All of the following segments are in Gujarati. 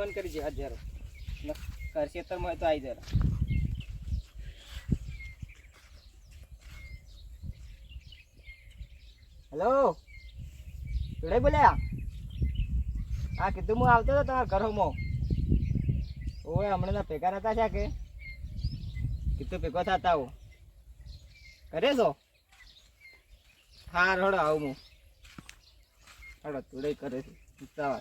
ફોન કરી છે હજારો. ખેતરમાં તો આવી જરા હેલો? જોડે બોલ્યા? હા, કીધું હું આવતો હતો તમારા ઘરોમાં ઓય, હમણાં ભેગા હતા છે કે? કીધું ભેગો થતા હું કરે છો? હા, રડો, આવું હું. રડો, તુડે કરે છે. જવા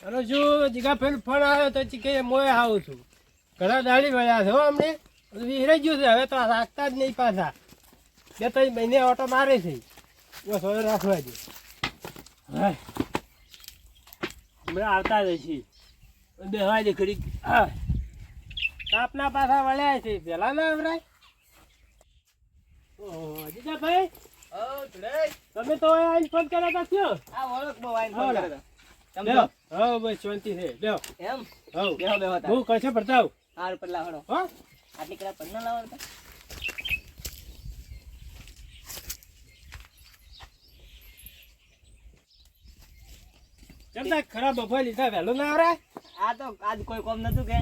દે જો જીગા ફેર ફોન આવ્યો તો કે મોય આવું છું. ઘણા દાડી વળ્યા છે હો અમને. વિહરાઈ ગયું છે. હવે તો રાખતા જ નહીં પાછા. બે ત્રણ મહિને ઓટો મારે છે. બસ હવે રાખવા દે. હમણાં આવતા જ છીએ બેહવા દે ખરી તાપના પાછા વળ્યા છે. પેલા ના હમણાં ઓહો તુડે તમે તો આવીને ફોન કર્યા હતા કયો આ ઓળખ બહુ આઈને ફોન કર્યો હતો. બેહો હો બસ શાંતિ છે. બેહો એમ? હો બેહો બેહો હું કશે ભરતા આવું હાર પર લાવડો હો? આટલી કડા પન્ના લાવડો ચમતા ખરાબ બફા લીધા? વહેલો ના આ તો આજ કોઈ કોમ નતું કે.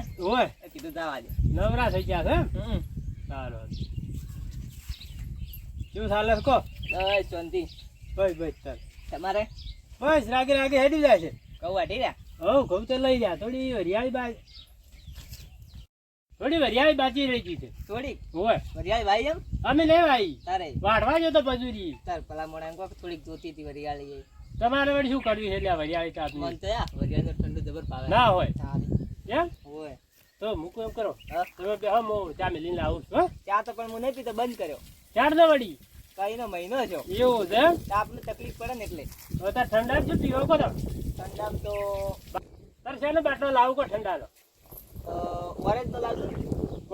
એ કીધું જવા દે. નવરા થઈ ગયા છે સારો હમ. સારું કેવું ચાલે કો? બસ શાંતિ. બસ ભાઈ ચાલ. તમારે? બસ રાગે રાગે હેડી જાય છે. ઠીક રહ્યા હવ ઘઉં તો લઈ જા. થોડી વરિયાળી બા થોડી વરિયાળી બાકી રહી ગઈ છે. થોડી? હોય વરિયાળી ભાઈ એમ? અમે લેવા આવી તારે? વાઢવા તો મજૂરી તાર પેલા મોડા એમ થોડીક જોતી હતી વરિયાળી. તમારે વળી શું કરવી છે લ્યા વરિયાળી તાપ મન થયા તો યા વરિયાળી તો ઠંડુ જબર પાવે ના હોય. એમ? હોય તો મૂકું એમ કરો. હા. તમે બે હમ ચા મેલીને આવું હા. ચા તો પણ હું નહીં પીતો બંધ કર્યો. ચાર દો વળી. કઈનો મહિનો છો એવું છે તાપની તકલીફ પડે ને એટલે. હવે તાર ઠંડા શું પીવો કરો ઠંડા તો. તાર ને બાટલો લાવું કો ઠંડાનો? ઓરેન્જ તો લાગુ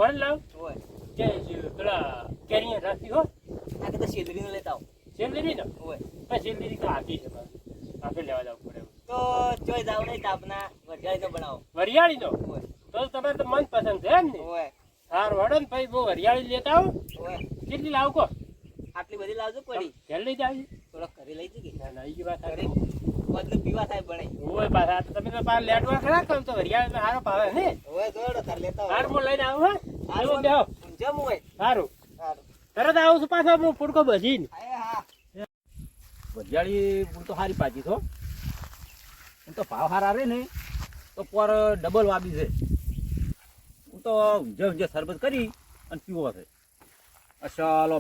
ઓરેન્જ લાવ? હોય. કે છે, પેલા કેરીએ રાખી હો આ કે તો શેદરીનો લેતા આવો. શેરડી ને હોય. તો શેલરી તો હાથી છે આપણે લેવા જવું પડે તો જોઈ જાવ નહીં તાપના વરિયાળીનો બનાવો. વરિયાળી નો હોય. તો તમારે તો મન પસંદ છે એમ ને? હોય. સારું હડો ને ભાઈ બહુ વરિયાળી લેતા આવો. હોય. કેટલી લાવ કો? આટલી બધી લાવજો પડી. ઘેર લઈ જાવ થોડોક કરી લઈ જઈએ ના ના એ વાત કરી મતલબ બધું પીવા થાય બને ઓય પાછા તો તમે તો પાછા લેટવા ખરા કામ તો વરિયાળી હારો ભાવે હે ઓય જોડો તાર લેતા હાર મો લઈને આવું હે. આવો બેહો. જમ હોય. સારું સારું તરત આવું છું પાછો હું ફૂડકો ભજીને. હા. હા તો સારી પાછી છો હું તો ભાવ હારા રે ને તો પર ડબલ વાબી છે. હું તો ઊંઝે ઊંઝે શરબત કરી અને પીવો છે. અસલ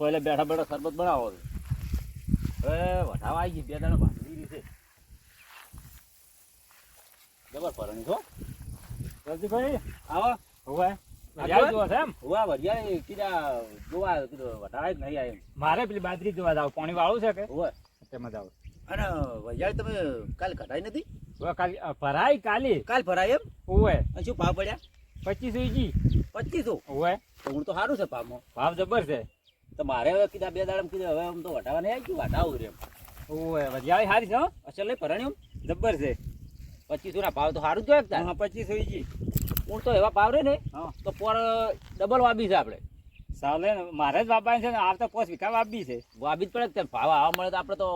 આમ એટલે બેઠા બેઠા શરબત બનાવો છો. હવે વઢાવા આવી ગઈ બે દાણા ભાંગી છે. જબર પરણી છો? રવજીભાઈ આવો. હોવે. છે મારે પેલી બાદરી જોવા જાવ પાણી વાળું છે કે? તેમાં જાવ. અને વૈયાળી તમે કાલ કઢાઈ નથી? કાલે ભરાય કાલે. કાલ ભરાય એમ? ઓવે શું ભાવ પડ્યા? પચીસો ઈજી પચીસો? ઓવે તો હું તો સારું છે ભાવમાં. ભાવ જબર છે. તો મારે હવે કીધા બે દાડા કીધું હવે આમ તો વટાવા નહીં આવી વટાવું રે ઓવે વરિયાળી હારી છે અસલ લઈ જબ્બર એમ છે. પચીસો ના ભાવ તો સારું જ જોઈએ હા પચીસ ઈજી હું તો એવા ભાવ રે ને તો પર ડબલ વાબી છે આપણે સાલે મારે જ વાપવાની છે ને આવતા પોસ વીઘા વાપી છે. વાબી જ પડે કે ભાવ આવવા મળે તો આપણે તો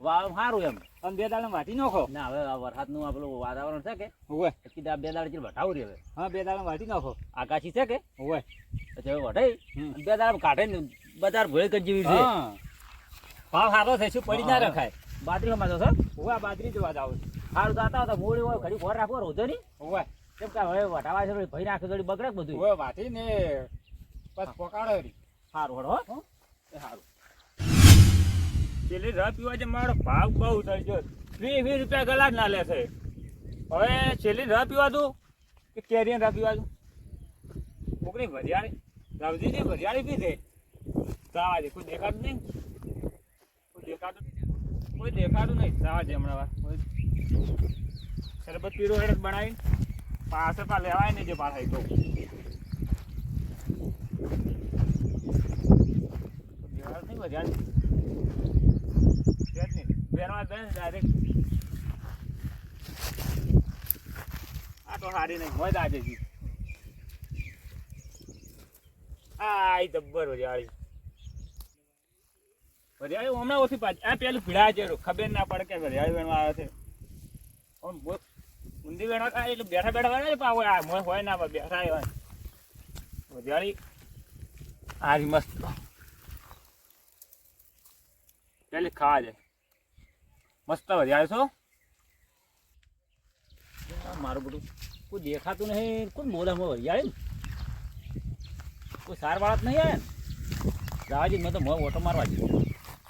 વાવ સારું એમ. અને બે દાડા વાટી નાખો. ના હવે વરસાદનું આપણું વાતાવરણ છે કે? હોય કીધા બે દાડા ચીલ વટાવું રે હવે. હા બે દાડા વાટી નાખો. આકાશી છે કે? હોય પછી હવે વટાઈ. બે દાડા કાઢે ને બજાર ભોળે કરી જેવી છે. ભાવ સારો છે શું પડી ના. રખાય? બાજરીમાં તો સર ઓવે બાજરી જોવા જાવ. સારું જાતા હતા મોડી હોય ઘડી ફોર રાખો રોજો નહીં? હોય કેમ કે હવે વટાવા છે પછી ભઈ નાખે થોડી બગડે બધું હોય વાટી ને બસ પોકાડો સારું હડો હો. સારું છેલ્લી રસ પીવા છે મારો ભાવ બહુ થઈ ગયો. વીસ વીસ રૂપિયા ગલાસ ના લે છે. હવે છેલ્લી પીવા દઉં કે કેરીને પીવા દઉં? કોકની ભરિયાળી રવજીની ભરિયાળી પી છે? દે કોઈ દેખાતું નહીં? કોઈ દેખાતું કોઈ દેખાતું નહીં. દે હમણાં વાર શરબત પીરો હેડક બનાવીને પાસે પા લેવાય નહીં જે પાછા તો નહીં નહીં. બેનવા દે ડાયરેક્ટ આ તો સારી નહીં. હોય આજે જી. આ ઈ જબ્બર વજાળી. વરિયાળી હમણાં ઓછી પાછી આ પેલું ભીડા છે ખબર ના પડે કે વજાળી વેણવા આવે છે. ઊંધી વેણવા ખાય એટલે બેઠા બેઠા ને પાવ આ હોય ના બેઠા હોય. વજાળી. આ મસ્ત. પેલી ખાવા જાય મસ્ત વરિયાળી છો મારું બધું કોઈ દેખાતું નહીં. કોઈ મોઢામાં હું હરિયાળી કોઈ સાર વાળા જ નહીં આવે ને. રાવાજી મેં તો મોં ઓટો મારવા જ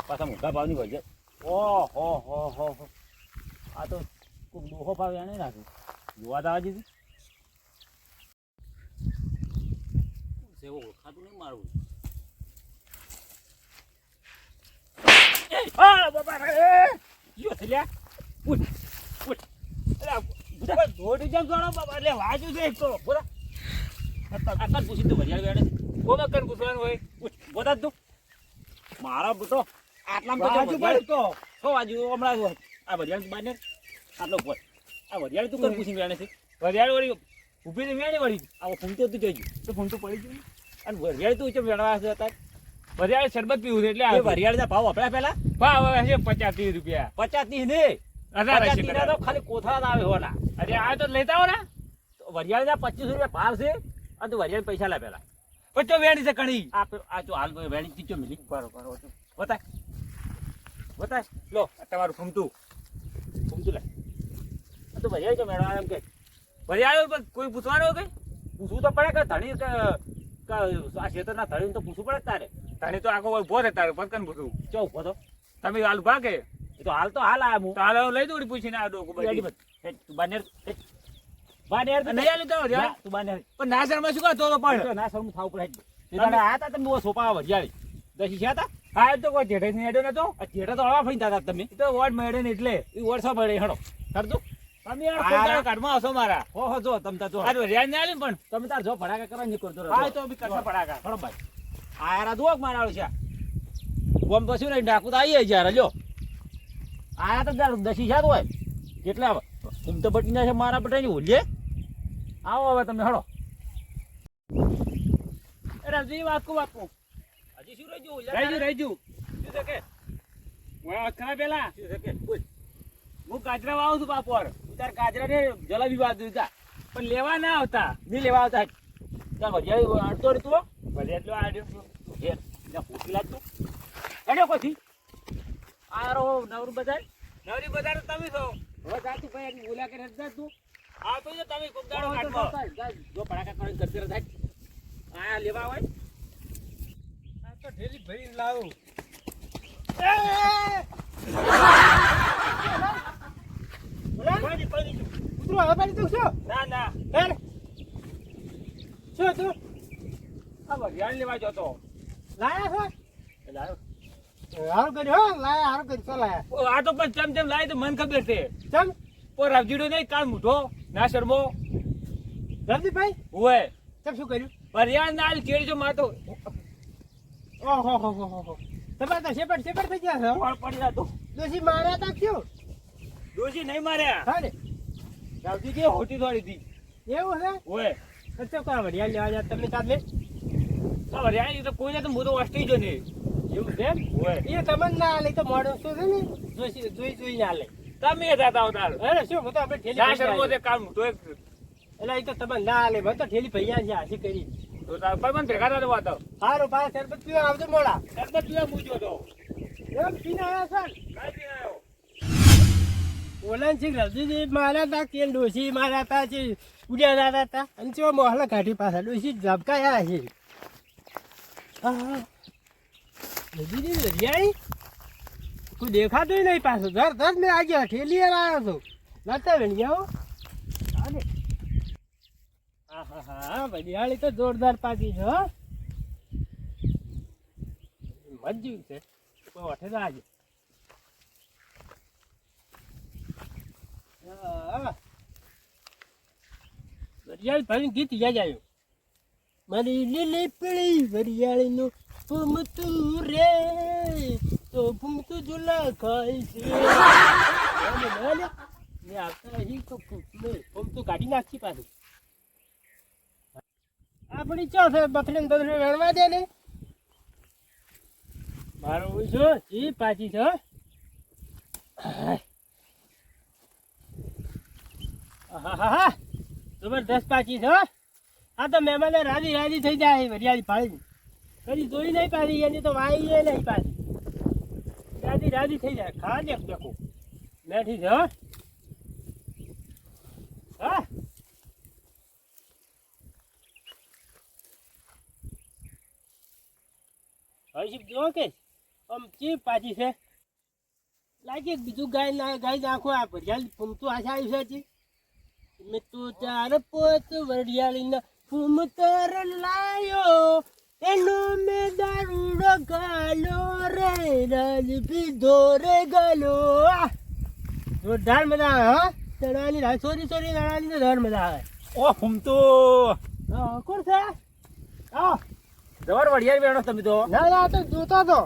પાછા મોટા ભાવની વજે ઓ હો હો હો હો. આ તો કોઈ દોહો ભાવ એને નાખ્યું જોવા દાવાજી સેવો ઓળખાતું નહીં મારું. બાપા એટલે વાજુ છે એક તો. બોલા. આકાશ પૂછી તો વરિયાળી બેડે કો મકાન પૂછવાનું હોય? બોતા તું મારા બુટો આટલામાં તો આજુ પડે તો. હો આજુ હમણાં આ વરિયાળી બાને આટલો બોલ. આ વરિયાળી તું કર પૂછી બેડે છે? વરિયાળી વળી ઊભી ને મેણી વળી. આવો ફૂમતો તું જોઈજો તો ફોન તો પડી ગયું અને વરિયાળી તું ચમ વેણવા છે વરિયાળી શરબત પીવું છે એટલે આ વરિયાળીના ભાવ આપણા પેલા ભાવ હવે છે પચાસ ત્રીસ રૂપિયા પચાસ ત્રીસ ને ખાલી કોથળા આવે હોના અરે આ તો લેતા હો ને. વરિયાળીના પચીસ રૂપિયા ભાવ છે. અને તું વરિયાળ પૈસા લે પહેલા. પચો વેણી છે કણી? આ આ જો હાલ વેણી ચીચો મિલી બરોબર બતાય. બતાય. લો તમારું ફૂમતું ફૂમતું લે. આ તો વરિયાળ ચમ મેળવા એમ કે. વરિયાળ પર કોઈ પૂછવાનું કઈ પૂછવું તો પડે કે ધણી આ ખેતરના ધણી તો પૂછવું પડે તારે. તાણી તો આખો ઊભો રહે તારે પર કન પૂછું ચો ઊભો તો તમે હાલ ભાગે કે? તો હાલ તો હાલ આ હું. હાલ લઈ દોડી પૂછીને આ ડોકું બાનેર આયા તા દસી છે હોય. કેટલા તમે તો બટી ના છે મારા બટાની ઓલીએ આવો હવે તમે હળો. રમજી વાકુ વાકુ હજી શું રહી રહેજો રહેજો શું છે કે? વાહ ખરા પેલા. શું છે કે? બોલ હું ગાજરા વાવું છું બાપોર તું તાર ગાજરા ને જલેબી બાદ દીધા પણ લેવા ના આવતા. નહીં લેવા આવતા તાર ભજીયા અડતો રે તું ભલે એટલો આડ્યો ઘેર ત્યાં પૂછી લાગ તું. હેડ્યો પછી. આરો નવરું બધા નવરી બજાર તમે છો. હવે જા તું ભાઈ બોલ્યા કે જા તું આવતો જો તમે કોક દાડો જો પડાકા કરીને કરતી રહે આ લેવા હોય. આ તો ઢેલી ભરીને લાવું. શું? તું આ વરિયાળી લેવા જતો. લાયા છો? આવ્યો. હારું કર્યું હો લાયા હારું કર્યું લાયા. આ તો પણ ચમ ચમ લાય તો મને ખબર છે. ચમ? ઓ રાવજીડો નહીં કાળ મૂઠો ના શરમો. હોય ચમ શું કર્યું? ના કેળી જો માતો ઓહો હો હો હો હો. તો શેપટ શેપટ થઈ ગયા છો? ફળ પડી જતો દોશી માર્યા તા ક્યું ડોશી નહીં માર્યા. હા ને. રાવજી કે હોટી દોડી હતી. એવું છે? હોય કચ્ચો કા વડિયા લેવા જા તમે તાલે આ વરિયાળી તો કોઈ તો હું તો વસ્તી જો નહીં. એવું છે એ તમને ના લે તો મોડો શું છે ને જોઈ જોઈ જોઈ ના લે તમે આવતા અરે શું હું તો આપણે ઠેલી છે. તે એક એટલે એ તો તમને ના લે મને તો ઠેલી છે કરી. તો તાર પર મને ભેગા થતો વાતો પીવા આવજો મોડા. શરબત પીવા મૂક્યો તો. એમ પીને આવ્યા છો ને? પીને આવ્યો. ઓલાન છે રવજીજી માર્યા તા કે ડોસી મારા તા છે ઉડ્યા દાદા તા અને ચો મોહલા કાઢી પાછા ડોસી ઝબકાયા છે. હા. રવજીજી રજિયાળી કોઈ દેખાતું નહીં પાછું. ધર ધર મેં આજે ઠેલી આવ્યો છું. નતા વેણિયાઓ આને. હા હા વડિયાળી તો જોરદાર પાકી છે મજ્જુ છે. કોઈ વઠે આજે દરિયાળી ભાઈ ગીત યાદ આવ્યું. મારી લીલી પીળી વરિયાળીનું ભૂમતું રે તો ભૂમતું ઝુલા ખાય છે. ને આવતા અહીં તો ભૂમતું કાઢી નાખી પાછું. આપણી ચો છે, બકરીને બકરી વેણવા દે ને? મારો છો એ પાછી હા. હા જબરદસ્ત પાછી છો, હો. આ તો મહેમાને રાજી રાજી થઈ જાય, વરિયાળી ફાળી કદી જોઈ નહીં પાછી એની તો વાઈ નહીં પાછી રાજી રાજી થઈ જાય. ખા દે દેખો બેઠી. છે હો. કે, આમ ચીપ પાછી છે. લાગે બીજું ગાય ના, ગાય નાખો આ ભરિયાળી ફૂમતું આશા આવી છે. મેં તો ચાર પોત વરિયાળીના ફૂમતર લાયો રજ પીધો રે ગાલો! જોરદાર મજા આવે હા? ચણાની રાહ સોરી સોરી ચણાની તો જોર મજા આવે. ઓ હું તો કોણ છે? હા જવાર વડિયાર વેણો તમે તો. ના ના આ તો જોતો તો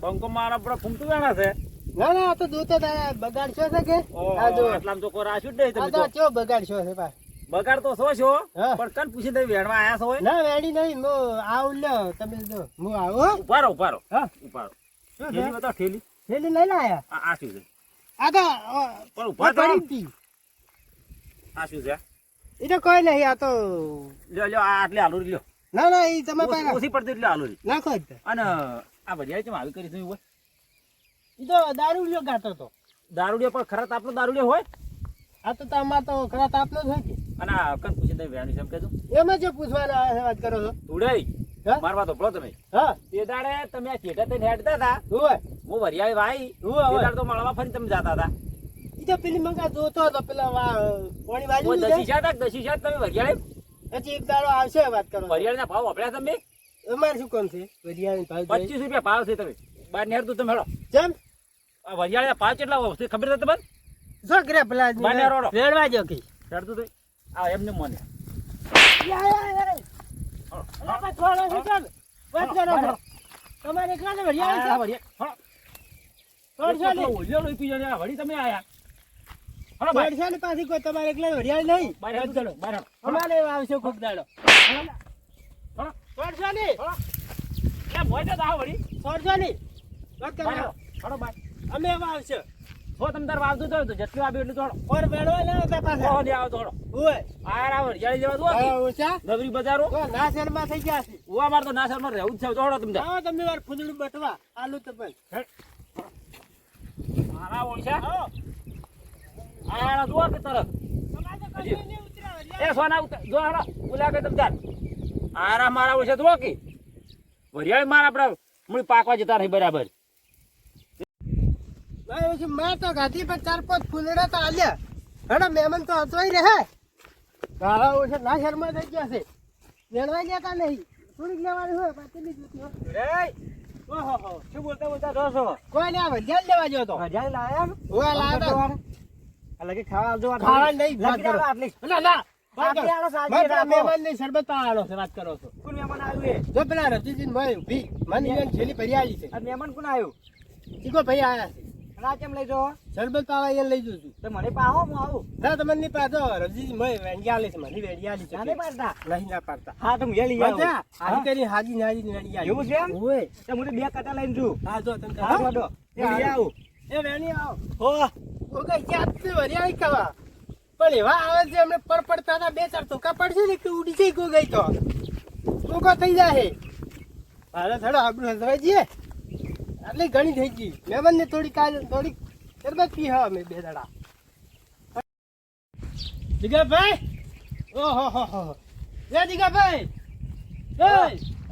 પંકો મારા પર ફૂમતું વેણા છે. ના ના આ તો જોતો તો આ બગાડશો છે કે? આ જો. આટલામાં તો કોઈ રાશું જ નહીં આ તમે તો ચો બગાડશો છે પા બગાડ તો શો છો પણ કન પૂછી તમે વેણવા આયા છો ના વેડી નહીં. હું આવું લ્યો તમે જો. હું આવું હો. ઊભા રહો ઊભા રહો. હા. ઊભા છે? બતાવો ઠેલી. થેલી લઈ લાયા આ આ શું છે? આ તો પણ ઊભા આ થો કરી હતી. આ શું છે? એ તો કોઈ નહીં આ તો લ્યો લ્યો આ આટલી આલુરી લ્યો. ના ના એ તમે ઓછી પડતી એટલે આલુરી. નાખો. અને આ વડિયાર ચમ આવી કરી હોય? એ તો દારૂ લ્યો ગાતો તો. દારૂડિયો પણ ખરા તાપનો દારૂડિયો હોય? આ તો તમાર તો ખરા તાપનો જ હોય કે. અને આ કન પૂછી તમે વેણી એમ કહેજો. એમાં જે પૂછવાના વાત કરો છો. ઉડાઈ? મારવા તો ભળો તમે. હા? તે દાડે તમે આ ચેટા થઈને હેડતા હતા. હોય? હું વરિયાળી ભાઈ. હું તે દાડે તો મળવા ફરી તમે જતા હતા. તો પેલી મંગા જોતો હતો પેલા હું વાળી દસી શાત દસી શાત તમે વરિયાળે. પછી એક દાડો આવશે વાત કરો વરિયાળીના ભાવ વાપર્યા તમે? અમારે શું કોમ છે? વરિયાળી ભાવ પચીસ રૂપિયા ભાવ છે તમે. બાર નેર તમે હેડો. જેમ? આ વરિયાળીના ભાવ કેટલા હોય ખબર છે તમને? જો ગ્રે પેલા બાને રોડો. વેડવા જો કે. રેડતું તો. આ એમને મને. યા બસ થોડો છે ચાલ. વાત કરો છો. તમારે દોઢસો ની. વળી તમે આયા. પાછી કોઈ તમારે એકલાને વરિયાળી નહીં? બાર હેડો ચલો બાર હેડો અમારે આવશે કોક દાડો. દોઢસો ની? વળી? હલો ભાઈ. અમે આવશે. હો તમ તાર વાવતું તો જેટલું આવ્યું એટલું તોડો. ઓર વેડવા ના હતા હો પાછા ને આવો તોડો. ઓય. આ રાવ વરિયાળી જેવા તો હા, ઓછા નગરી બજારો. તો ના શેરમાં થઈ ગયા છે. ઓ અમાર તો નાસરમાં રહેવું છે. તોડો તમ તાર. આવો તમે વાર ફૂદડું બટવા. આલુ તો મારા ઓળખ્યા આવો. આના જુઓ કે તરફ તો એ સોના જો હાલો બોલા કે તમે તાર. આરા મારા ઓછા જુઓ કે. વરિયાળ મારા આપણે મૂળ પાકવા જતા નહીં બરાબર. પછી મેં તો ગાધી પર ચાર પાંચ ફૂલડા તો આલ્યા. હેડો મહેમાન તો હતવાઈ રહે. ગાળા ઓછા ના શર્મા થઈ ગયા છે. વેણવા જતા નહીં. થોડીક લેવાની હોય પાછી જોતી હોય ઓહો શું બોલતા બોલતા છો કોઈ ને વરિયાળ લેવા ગયો તો. વરિયાળી લાયા? ઓય લાયા લગે ખાવા આવજો ખાવા નહીં વાત કરો. આટલી. ના ના મહેમાન કોણ આવ્યું ભાઈ આયા છે. ના કેમ લઈ જો શરબત પાવા લઈ જઉં છું તો મને પાહો હું આવું ના તમને નહીં પાડો રતિજી ભાઈ વેણિયાલી છે મને છે નાને પાડતા નહીં ના પાડતા હા તો હું લઈ મજા હાજી કરી હાજી નાજી વેણિયાલી એવું છે એમ? ઓય તો હું બે કાટા લઈને જુ હા જો તમે હા છોડો એ લઈ આવું એ વેણી આવો હો ઓ કઈ જાત છે વરિયાળી પણ એવા આવે છે એમને પર પડતા હતા બે ચાર ધોકા પડશે ને કે ઉડી જઈ ગઈ તો ધોકો થઈ જાય હાલે થડો આપણું હસવાઈ જઈએ આટલી ઘણી થઈ ગઈ. મેમન ને થોડી કાલ થોડી ત્યારબાદ પી હા અમે બે દડા જીગાભાઈ? ઓહો હો હો એ જીગાભાઈ.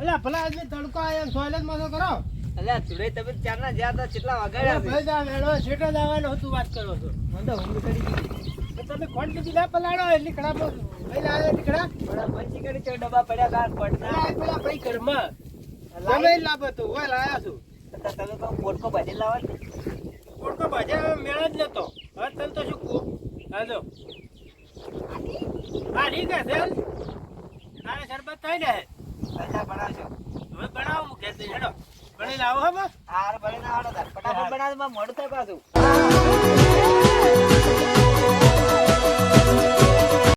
અલ્યા ભલા આદમી તડકો આયા સોયલેજમાં તો કરો. અલ્યા તુડે તમે ચારના જ્યાં હતા કેટલા વાગાડ્યા ભાઈ જા વેણો છેટો જવાનો હતું વાત કરો છો. મને તો ઊંઘ ચડી ગઈ તમે કોણ કીધી ના પલાળો એટલી કડા આવ્યો એટલી કડા થોડા પંચી કરી ડબ્બા પડ્યા બાર પડતા પેલા ભાઈ ઘરમાં. તમે લાભ હતું હોય લાયા છું. તો ભાજી લાવો ને. ભાજી હવે જ નતો હવે તને તો શું હાલો હા ઠીક છે તારે શરબત થઈ ને? અચ્છા બનાવશો હવે બનાવો હું ઘેરથી લાવો હવે હાર બની ના આવડો તાર. ફટાફટ પાછું.